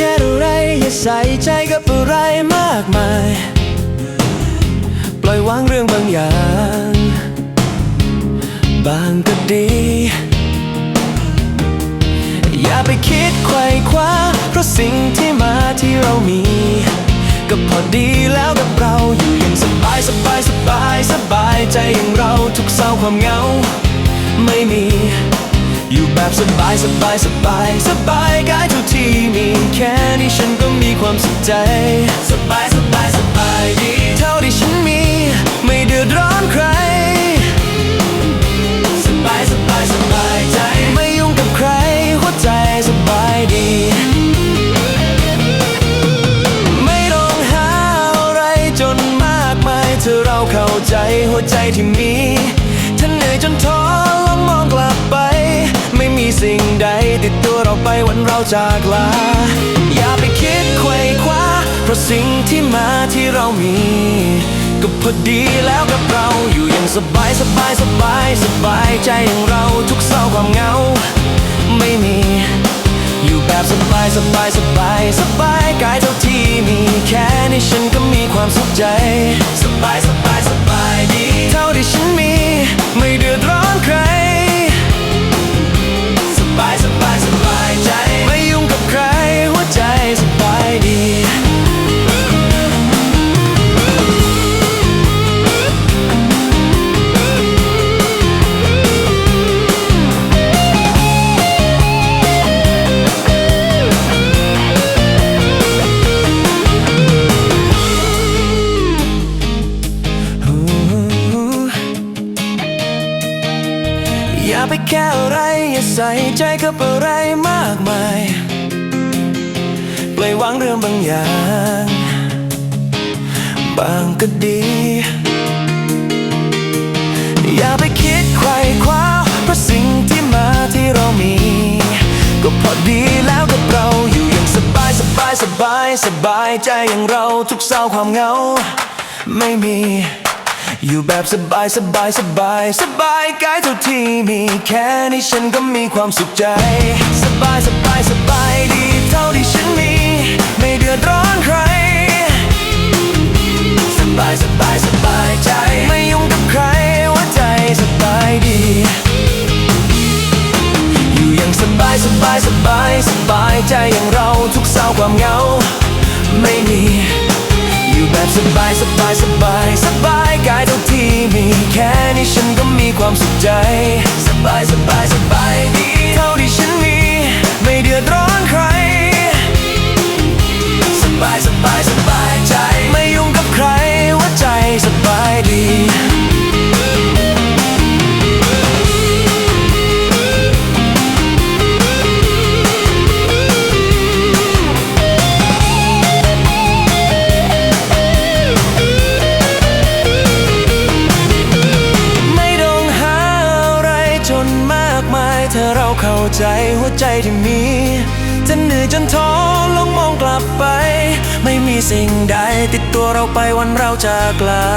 แค่อะไรอย่าใส่ใจกับอะไรมากมาย ปล่อยวางเรื่องบางอย่าง บางก็ดี อย่าไปคิดไขว่คว้า เพราะสิ่งที่มาที่เรามี ก็พอดีแล้วกับเราอยู่อย่างสบายสบายสบายสบายใจอย่างเราทุกเศร้าความเหงา ไม่มี อยู่แบบสบายสบายสบายสบายกายทุกที่มีแค่นี้ฉันก็มีความสุขใจ สบายสบายสบายดี เท่าที่ฉันมี ไม่เดือดร้อนใคร สบายสบายสบายใจ ไม่ยุ่งกับใคร หัวใจสบายดี ไม่ต้องหาอะไรจนมากมายเธอเราเข้าใจหัวใจที่มีถ้าเหนื่อยจนท้อ สิ่งใดติดตัวเราไปวันเราจากลา อย่าไปคิดไขว่คว้าเพราะสิ่งที่มาที่เรามี ก็พอดีแล้วกับเราอยู่อย่างสบายสบายสบายสบายใจอย่างเราทุกเศร้าความเหงา ไม่มี อยู่แบบสบายสบายสบายสบายกายเท่าที่มีแค่นี้ฉันก็มีความสุขใจ สบายสบายสบาย อย่าไปแค่อะไรอย่าใส่ใจกับอะไรมากมายปล่อยวางเรื่องบางอย่าง บางก็ดี อย่าไปคิดไขว่คว้าเพราะสิ่งที่มาที่เรามี ก็พอดีแล้วกับเราอยู่อย่างสบายสบายสบายสบายใจอย่างเราทุกเศร้าความเหงา ไม่มี อยู่แบบสบายสบายสบาย สบายกายเท่าที่มีแค่นี้ฉันก็มีความสุขใจ สบายสบายสบายดีเท่าที่ฉันมี ไม่เดือดร้อนใคร สบายสบายสบายใจ ไม่ยุ่งกับใครหัวใจสบายดี อยู่อย่างสบายสบายสบายสบายใจอย่างเราทุกเศร้าความเหงา ไม่มี อยู่แบบสบายสบายสบาย ใจ สบายสบายากมายถ้าเราเข้าใจหัวใจที่มี จะเหนื่อยจนท้อลองมองกลับไป ไม่มีสิ่งใดติดตัวเราไปวันเราจากลา